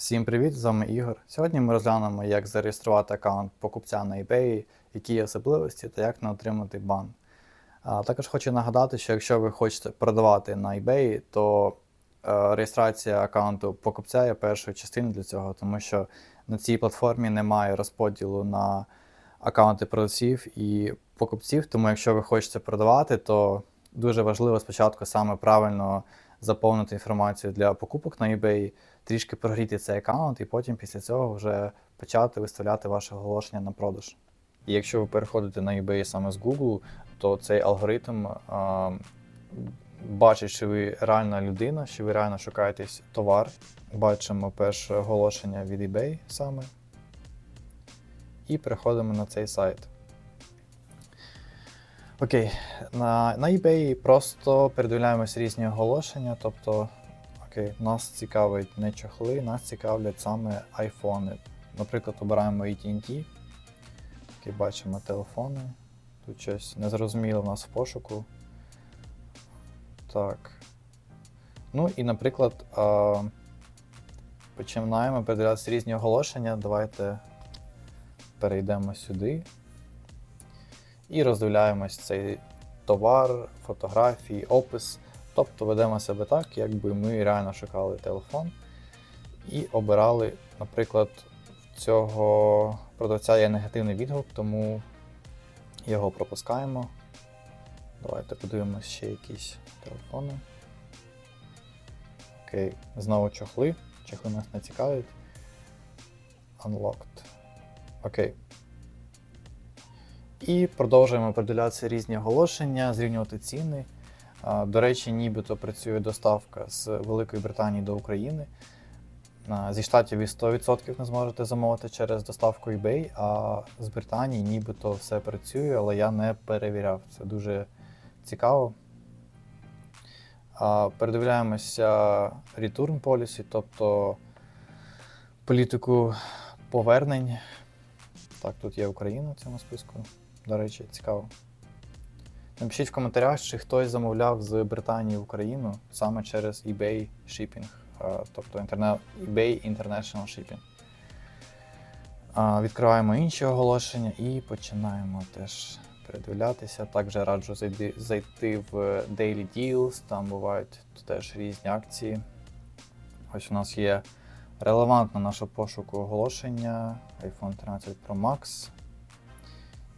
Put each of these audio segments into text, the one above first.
Всім привіт, з вами Ігор. Сьогодні ми розглянемо, як зареєструвати аккаунт покупця на eBay, які є особливості та як не отримати бан. А, також хочу нагадати, що якщо ви хочете продавати на eBay, то е, реєстрація аккаунту покупця є першою частиною для цього, тому що на цій платформі немає розподілу на аккаунти продавців і покупців. Тому якщо ви хочете продавати, то дуже важливо спочатку саме правильно заповнити інформацію для покупок на eBay, трішки прогріти цей аккаунт, і потім після цього вже почати виставляти ваше оголошення на продаж. І якщо ви переходите на eBay саме з Google, то цей алгоритм а, бачить, що ви реальна людина, що ви реально шукаєтесь товар. Бачимо перше оголошення від eBay саме. І переходимо на цей сайт. Окей, на, на eBay просто передивляємось різні оголошення, тобто, окей, нас цікавить не чохли, нас цікавлять саме айфони. Наприклад, обираємо AT&T, окей, бачимо телефони. Тут щось незрозуміло в нас в пошуку. Так. Ну і, наприклад, а, починаємо передивлятися різні оголошення. Давайте перейдемо сюди. І роздивляємось цей товар, фотографії, опис. Тобто ведемо себе так, якби ми реально шукали телефон і обирали, наприклад, цього продавця є негативний відгук, тому його пропускаємо. Давайте подивимось ще якісь телефони. Окей, знову чохли. Чохли нас не цікавить. Unlocked. Окей. І продовжуємо передивлятися різні оголошення, зрівнювати ціни. До речі, нібито працює доставка з Великої Британії до України. Зі штатів ви 100% не зможете замовити через доставку eBay, а з Британії нібито все працює, але я не перевіряв. Це дуже цікаво. Передивляємося return policy, тобто політику повернень. Так, тут є Україна в цьому списку. До речі, цікаво. Напишіть в коментарях, чи хтось замовляв з Британії в Україну саме через eBay Shipping, е, тобто eBay International Shipping. Відкриваємо інші оголошення і починаємо теж передивлятися. Також раджу зайти, в Daily Deals, там бувають теж різні акції. Ось у нас є релевантне нашого пошуку оголошення iPhone 13 Pro Max.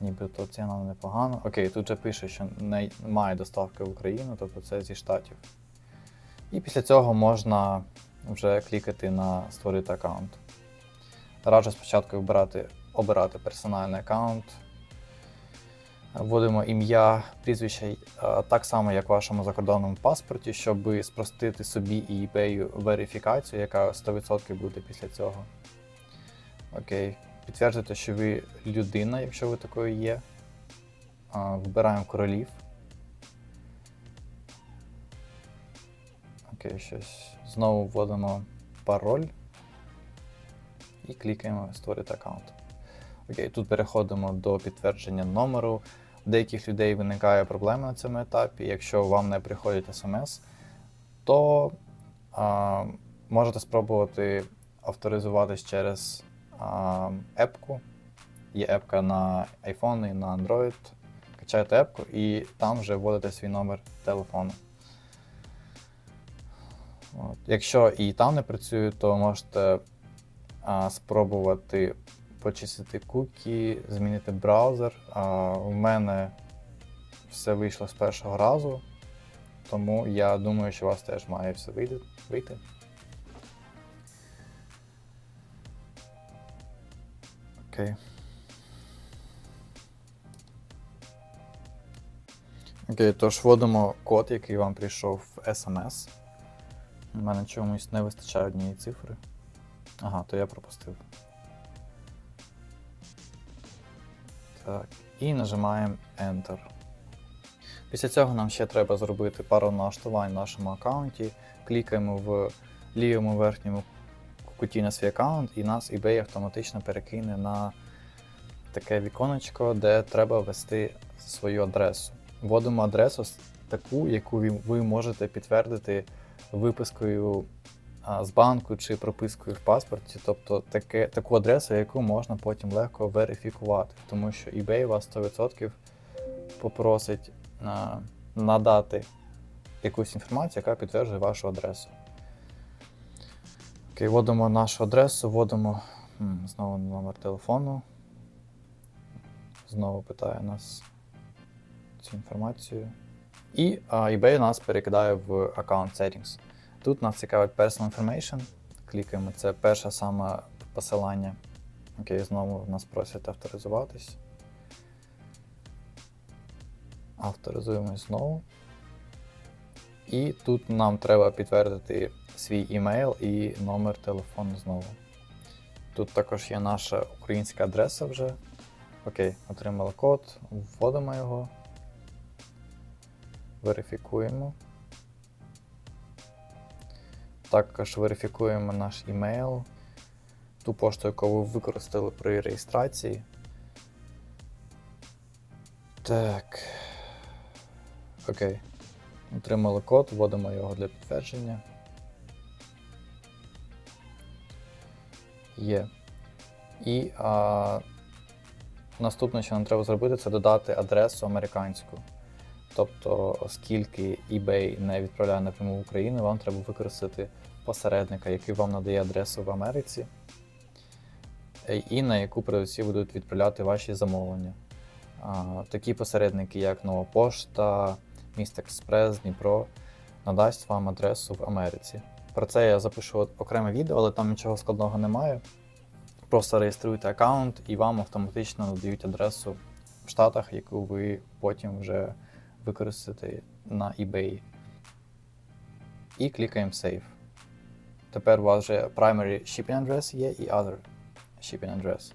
Нібито ціна непогана. Окей, тут же пише, що не- немає доставки в Україну, тобто це зі штатів. І після цього можна вже клікати на створити аккаунт. Раджу спочатку обирати, обирати персональний аккаунт. Вводимо ім'я, прізвище е, так само, як в вашому закордонному паспорті, щоб спростити собі і eBay верифікацію, яка 100% буде після цього. Окей. Підтверджуйте, що ви людина, якщо ви такою є. Вибираємо королів. Окей, щось. Знову вводимо пароль і клікаємо Створити аккаунт. Окей, тут переходимо до підтвердження номеру. У деяких людей виникає проблема на цьому етапі. Якщо вам не приходять смс, то а, можете спробувати авторизуватись через епку. Є епка на iPhone і на Android. Качаєте епку і там вже вводите свій номер телефону. От. Якщо і там не працює, то можете а, спробувати почистити кукі, змінити браузер. А, у мене все вийшло з першого разу, тому я думаю, що у вас теж має все вийти. Окей. Окей, тож вводимо код, який вам прийшов в SMS. У мене чомусь не вистачає однієї цифри. Ага, то я пропустив. Так, і нажимаємо Enter. Після цього нам ще треба зробити пару налаштувань в нашому аккаунті. Клікаємо в лівому верхньому куті на свій аккаунт, і нас eBay автоматично перекине на таке віконечко, де треба ввести свою адресу. Вводимо адресу таку, яку ви- можете підтвердити випискою з банку чи пропискою в паспорті, тобто таке, таку адресу, яку можна потім легко верифікувати, тому що eBay вас 100% попросить надати якусь інформацію, яка підтверджує вашу адресу. Окей, вводимо нашу адресу, вводимо знову номер телефону. Знову питає нас цю інформацію. І а, eBay нас перекидає в Account Settings. Тут нас цікавить Personal Information. Клікаємо, це перше саме посилання. Окей, знову нас просять авторизуватись. Авторизуємось знову. І тут нам треба підтвердити свій імейл і номер телефону знову. Тут також є наша українська адреса вже. Окей, отримали код, вводимо його, верифікуємо. Також верифікуємо наш імейл, ту пошту, яку ви використали при реєстрації. Так. Окей. Отримали код, вводимо його для підтвердження. Є. І а, наступне, що нам треба зробити, це додати адресу американську. Тобто, оскільки eBay не відправляє напряму в Україну, вам треба використати посередника, який вам надає адресу в Америці, е, і на яку продавці будуть відправляти ваші замовлення. А, Такі посередники, як Нова Пошта, Міст Експрес, Дніпро, надасть вам адресу в Америці. Про це я запишу от окреме відео, але там нічого складного немає. Просто реєструєте аккаунт і вам автоматично надають адресу в Штатах, яку ви потім вже використаєте на eBay. І клікаємо Save. Тепер у вас вже primary shipping address є і other shipping address.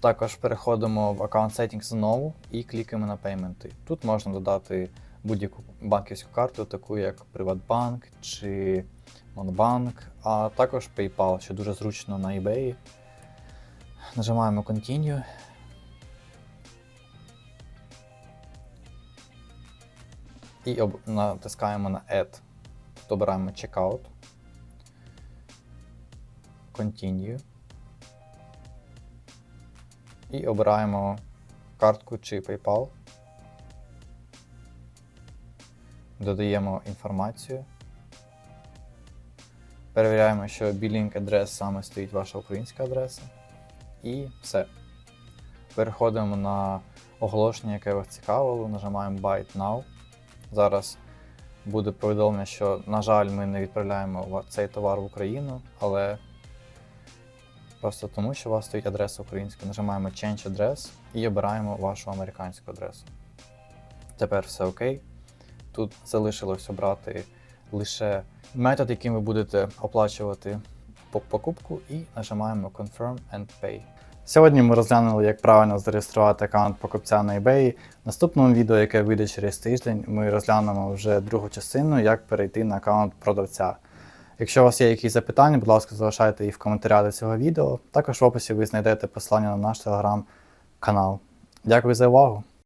Також переходимо в Account Settings знову і клікаємо на Payment. Тут можна додати будь-яку банківську карту, таку як Приватбанк чи Монобанк, а також PayPal, що дуже зручно на eBay. Нажимаємо Continue. І натискаємо на Add. Тут обираємо Checkout. Continue. І обираємо картку чи PayPal. Додаємо інформацію. Перевіряємо, що білінг адрес саме стоїть ваша українська адреса. І все. Переходимо на оголошення, яке вас цікавило, нажимаємо Buy Now. Зараз буде повідомлення, що, на жаль, ми не відправляємо цей товар в Україну, але просто тому, що у вас стоїть адреса українська, нажимаємо Change Address і обираємо вашу американську адресу. Тепер все окей. Тут залишилось обрати лише метод, яким ви будете оплачувати покупку, і нажимаємо Confirm and Pay. Сьогодні ми розглянули, як правильно зареєструвати аккаунт покупця на eBay. В наступному відео, яке вийде через тиждень, ми розглянемо вже другу частину, як перейти на аккаунт продавця. Якщо у вас є якісь запитання, будь ласка, залишайте їх в коментарях до цього відео. Також в описі ви знайдете посилання на наш телеграм-канал. Дякую за увагу!